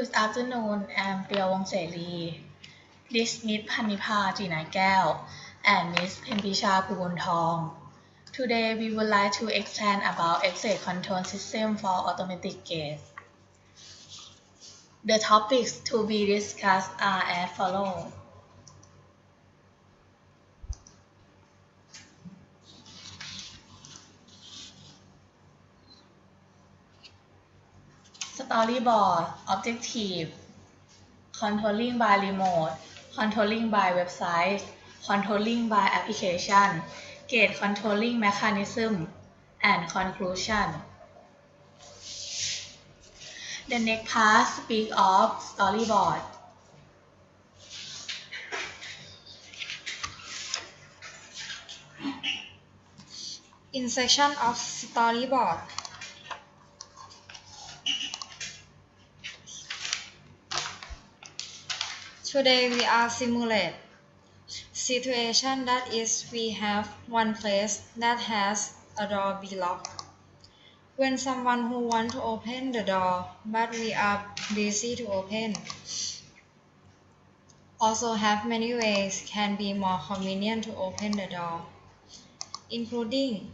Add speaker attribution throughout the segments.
Speaker 1: Good afternoon I'm เปียววงศ์เสรี This Miss พันนิพาจีนายแก้ว and Miss เพ็ญพิชาภูบุญทอง Today we would like to explain about exit control system for automatic gate The topics to be discussed are as follows Storyboard Objective Controlling by remote Controlling by website Controlling by application Gate controlling mechanism and conclusion The next part speak of storyboard
Speaker 2: In section of storyboard Today we are simulate situation that is we have one place that has a door be locked. When someone who want to open the door but we are busy to open. Also have many ways can be more convenient to open the door, including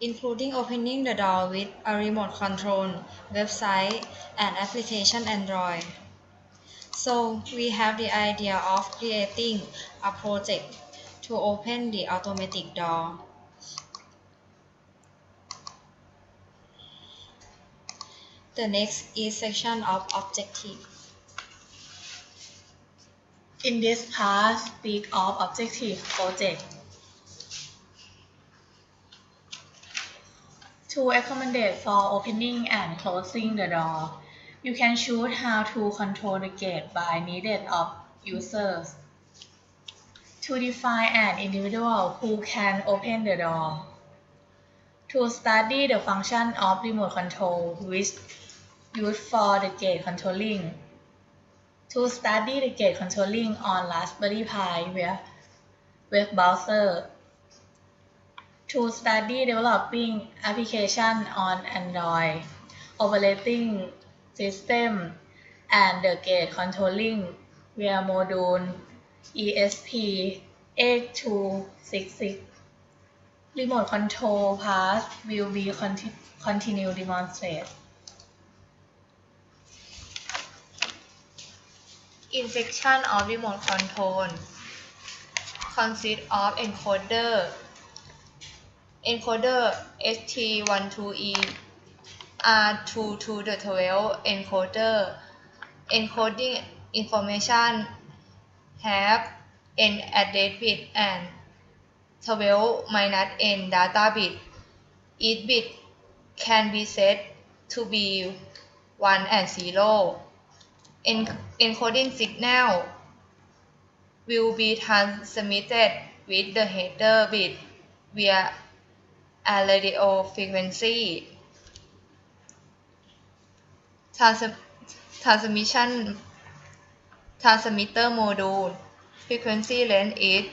Speaker 2: including opening the door with a remote control, website, and application Android. So we have the idea of creating a project to open the automatic door. The next is section of objective.
Speaker 1: In this part speak of objective project To accommodate for opening and closing the door, you can choose how to control the gate by needed of users. To define an individual who can open the door. To study the function of remote control which used for the gate controlling. To study the gate controlling on Raspberry Pi web, web browser. To study developing application on Android operating system and the gate controlling via module ESP8266. Remote control part will be conti continue demonstrate.
Speaker 2: In section of remote control consists of encoder, encoder ST12E, R2 to the 12 encoder, encoding information have n address bit and 12 minus n data bit. Each bit can be set to be 1 and 0. En- encoding signal will be transmitted with the header bit via a radio frequency. Transmission transmitter module frequency length is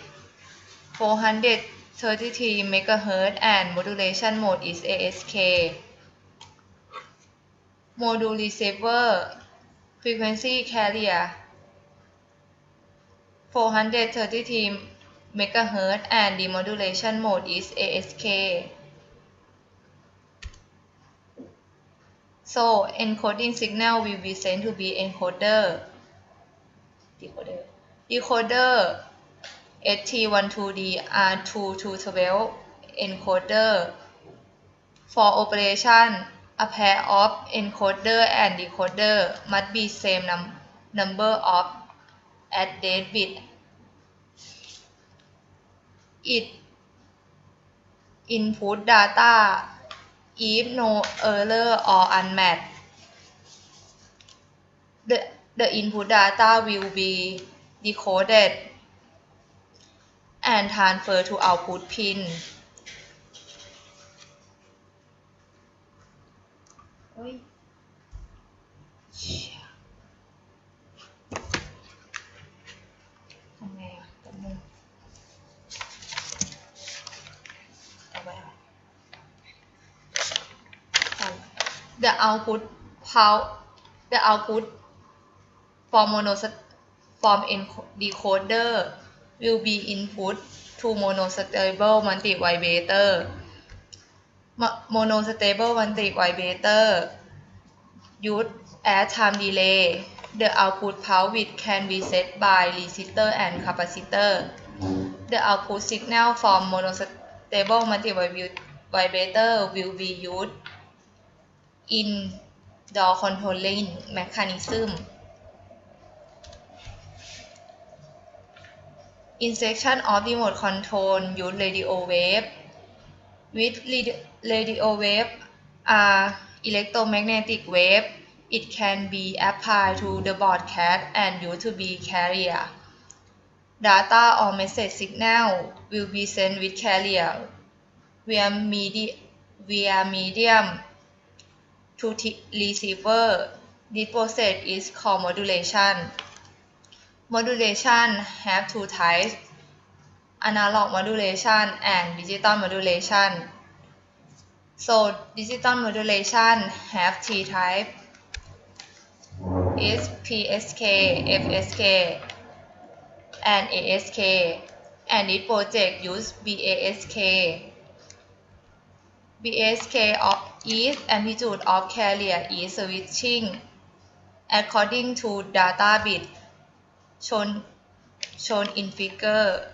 Speaker 2: 433 MHz and modulation mode is ASK. Module receiver frequency carrier 433 MHz and demodulation mode is ASK. So encoding signal will be sent to be encoder. Decoder. Decoder ST12D R2 to 12 encoder. For operation, a pair of encoder and decoder must be same num number of address bit. It input data if no error or unmatched. The, the input data will be decoded and transferred to output pin. เฮ้ยเชี่ยทำไงอะแป๊บนึงเอาไว้เอา The output how The output from monos- from encoder will be input to monostable multivibrator. monostable multivibrator use as time delay. The output pulse width can be set by resistor and capacitor. The output signal from monostable multivibrator will be used in door controlling mechanism. Insertion of remote control use radio wave. With radio wave are electromagnetic wave. It can be applied to the broadcast and used to be carrier. Data or message signal will be sent with carrier via, medi- via medium to receiver. This process is called modulation. Modulation have two types, analog modulation and digital modulation. So digital modulation have three types. Is PSK, FSK, and ASK, and this project use BASK. BASK of is amplitude of carrier is switching according to data bit shown shown in figure.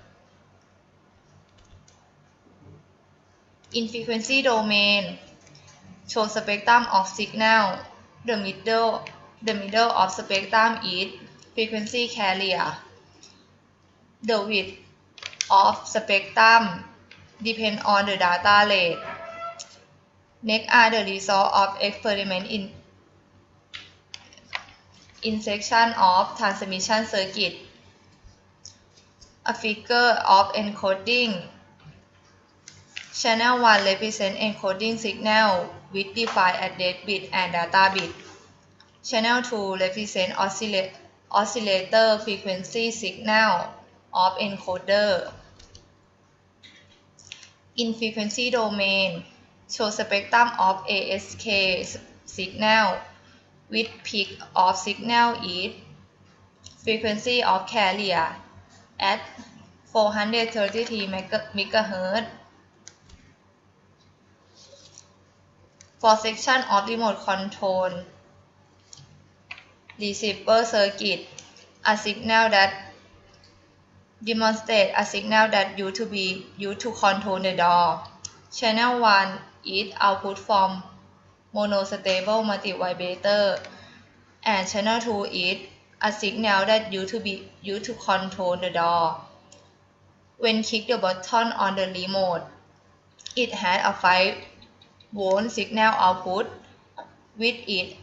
Speaker 2: In frequency domain, show spectrum of signal. The middle the middle of spectrum is frequency carrier. The width of spectrum depend on the data rate. Next are the result of experiment in in section of transmission circuit. A figure of encoding. Channel 1 represents encoding signal with defined address bit and data bit. Channel 2 represents oscilla- oscillator frequency signal of encoder. In frequency domain, show spectrum of ASK signal with peak of signal is frequency of carrier at 433 MHz For section of remote control, receiver circuit, a signal that demonstrate a signal that used to be used to control the door. Channel 1 is output from monostable multivibrator and channel 2 is a signal that used to be used to control the door. When click the button on the remote, it has a 5 volt signal output with it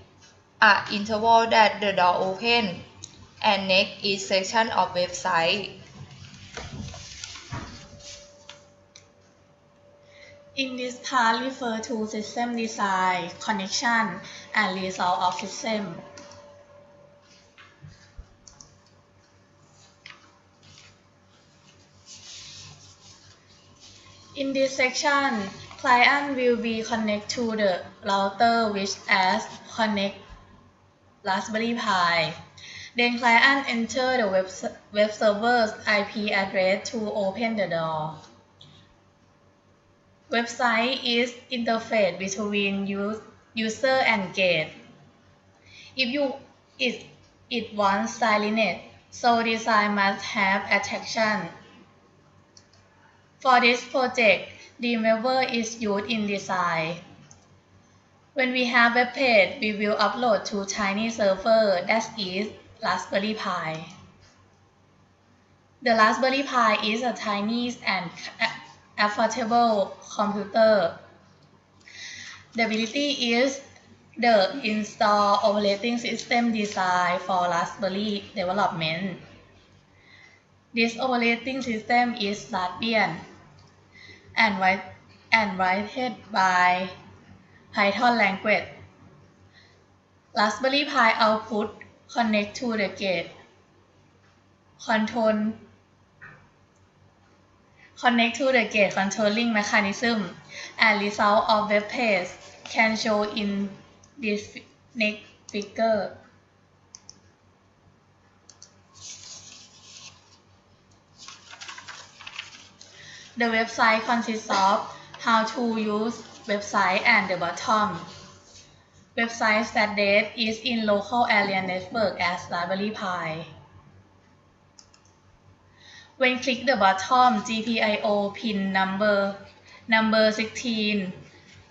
Speaker 2: a interval that the door open and next is section of website.
Speaker 1: In this part refer to system design, connection, and result of system. In this section, client will be connect to the router which as connect Raspberry Pi. Then client enter the web, web server's IP address to open the door. Website is interface between use, user and gate. If you it, it wants silent, so design must have attraction. For this project, Dreamweaver is used in design. When we have web page, we will upload to tiny server that is Raspberry Pi. The Raspberry Pi is a tiny and affordable computer. The ability is the install operating system design for Raspberry development. This operating system is Radeon and, write, and written by Python language. Raspberry Pi output connect to the gate. Control connect to the gate controlling mechanism and result of web page can show in this next figure The website consists of how to use website and the bottom. Websites that date is in local area network as Raspberry pie When click the bottom, GPIO pin number number 16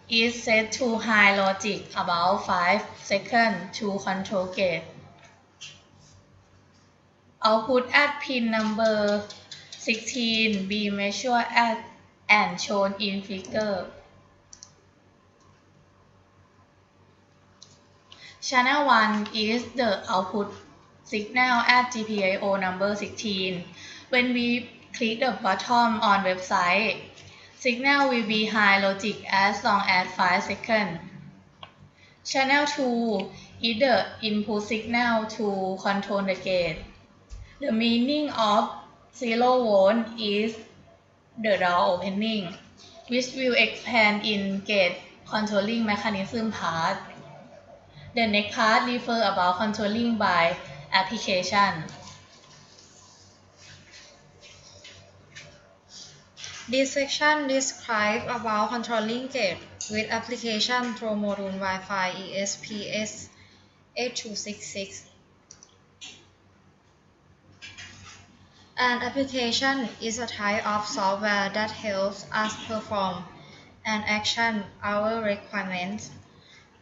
Speaker 1: is set to high logic about 5 seconds to control gate. Output at pin number 16 be measured at and shown in figure. Channel 1 is the output signal at GPIO number 16. When we click the button on website, signal will be high logic as long as 5 seconds. Channel 2 is the input signal to control the gate. The meaning of zero volt is the door opening, which will expand in gate controlling mechanism part. The next part refer about controlling by application.
Speaker 3: This section describes about controlling gate with application through module Wi-Fi ESPs 8266. An application is a type of software that helps us perform an action our requirements.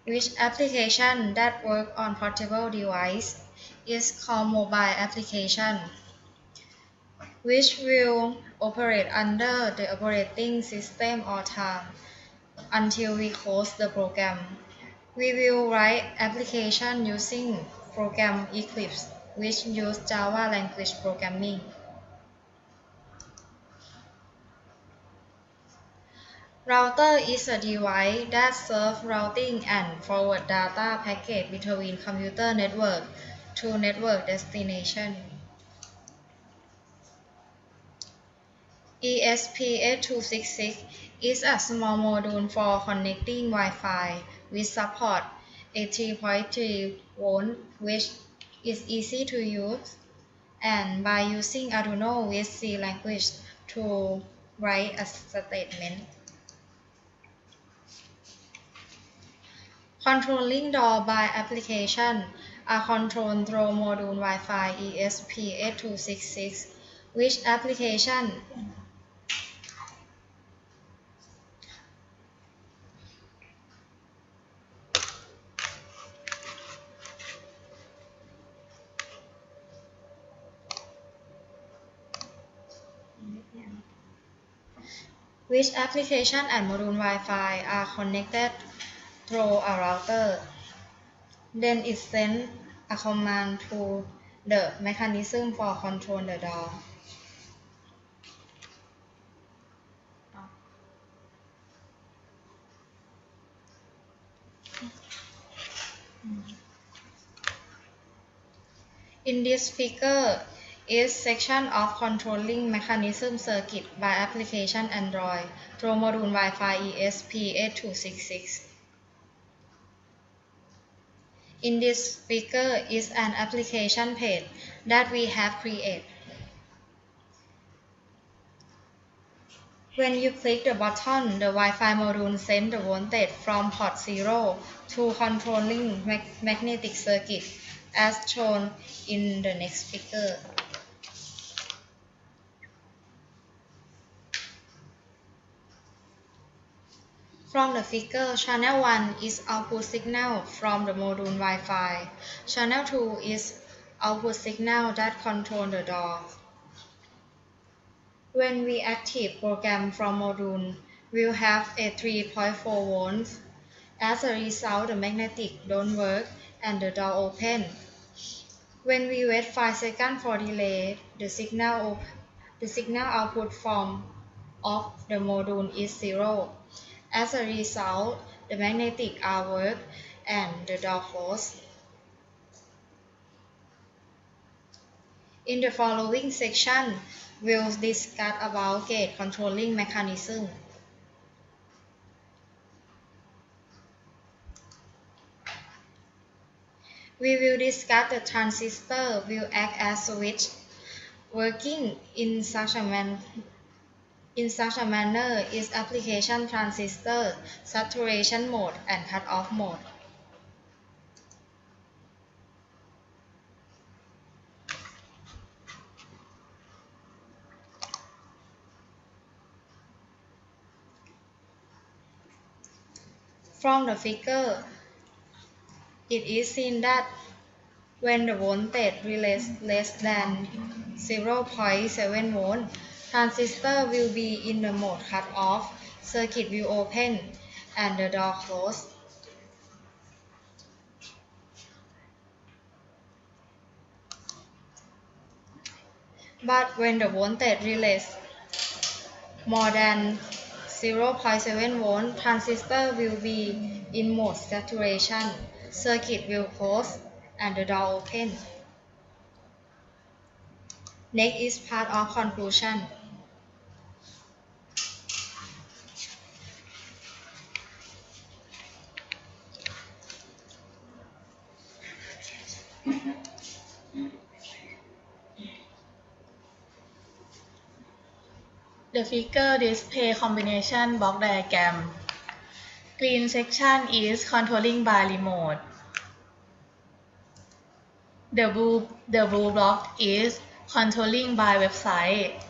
Speaker 3: Which application that work on portable device is called mobile application, which will operate under the operating system or time until we close the program. We will write application using program Eclipse, which use Java language programming. Router is a device that serves routing and forward data packet between computer network to network destination. ESP8266 is a small module for connecting Wi-Fi with support. 80.3 volt which is easy to use and by using Arduino with C language to write a statement. Controlling door by application. Are controlled through module Wi-Fi ESP8266, which application which application and module Wi-Fi are connected through a router. Then it sends a command to the mechanism for control the door. In this figure is section of controlling mechanism circuit by application Android through module Wi-Fi ESP8266. In this figure is an application page that we have created. When you click the button, the Wi-Fi module sends the voltage from port 0 to controlling mag magnetic circuit as shown in the next figure. From the figure, channel 1 is output signal from the module Wi-Fi. Channel 2 is output signal that control the door. When we active program from module, we'll have a 3.4 volts. As a result, the magnetic don't work and the door open. When we wait 5 seconds for delay, the signal, the signal output from of the module is zero. As a result, the magnetic are work and the door closed. In the following section, we'll discuss about gate controlling mechanism. We will discuss the transistor will act as switch, working in such a man in such a manner is application transistor, saturation mode, and cutoff mode. From the figure, it is seen that when the voltage relays less than 0.7 volt, transistor will be in the mode cut off, circuit will open, and the door closed. But when the voltage relays more than 0.7 volt, transistor will be in mode saturation, circuit will close, and the door open. Next is part of conclusion.
Speaker 1: Figure display combination block diagram. Green section is controlling by remote. The blue, the blue block is controlling by website.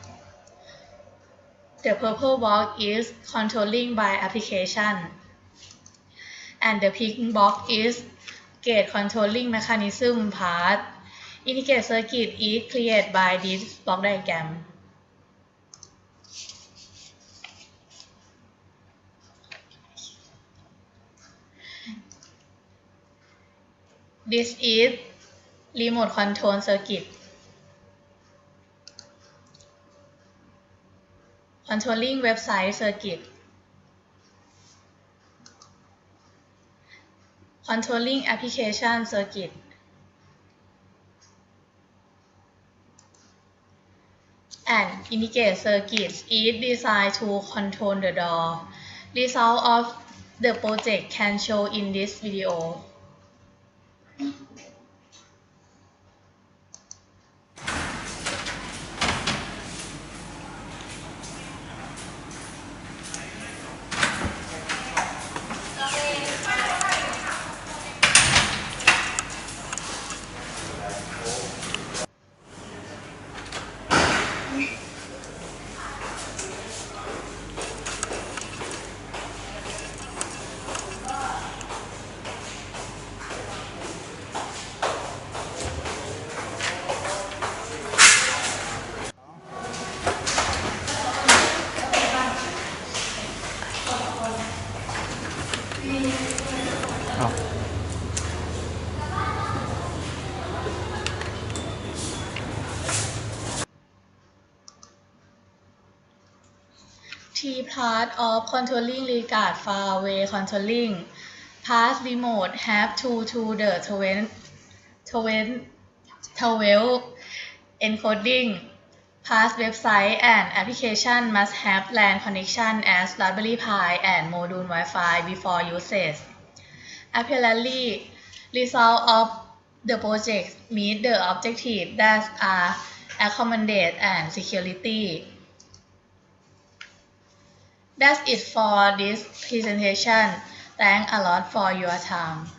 Speaker 1: The purple block is controlling by application. And the pink block is gate controlling mechanism part. Indicate circuit is created by this block diagram. This is remote control circuit. Controlling website circuit. Controlling application circuit. And indicate circuits is designed to control the door. Result of the project can show in this video. T part of controlling regard far away controlling. Pass remote have to to the 12, 12, 12 encoding. Pass website and application must have LAN connection as Raspberry Pi and module Wi-Fi before usage. Apparently, result of the project meet the objective that are accommodate and security. That's it for this presentation. Thanks a lot for your time.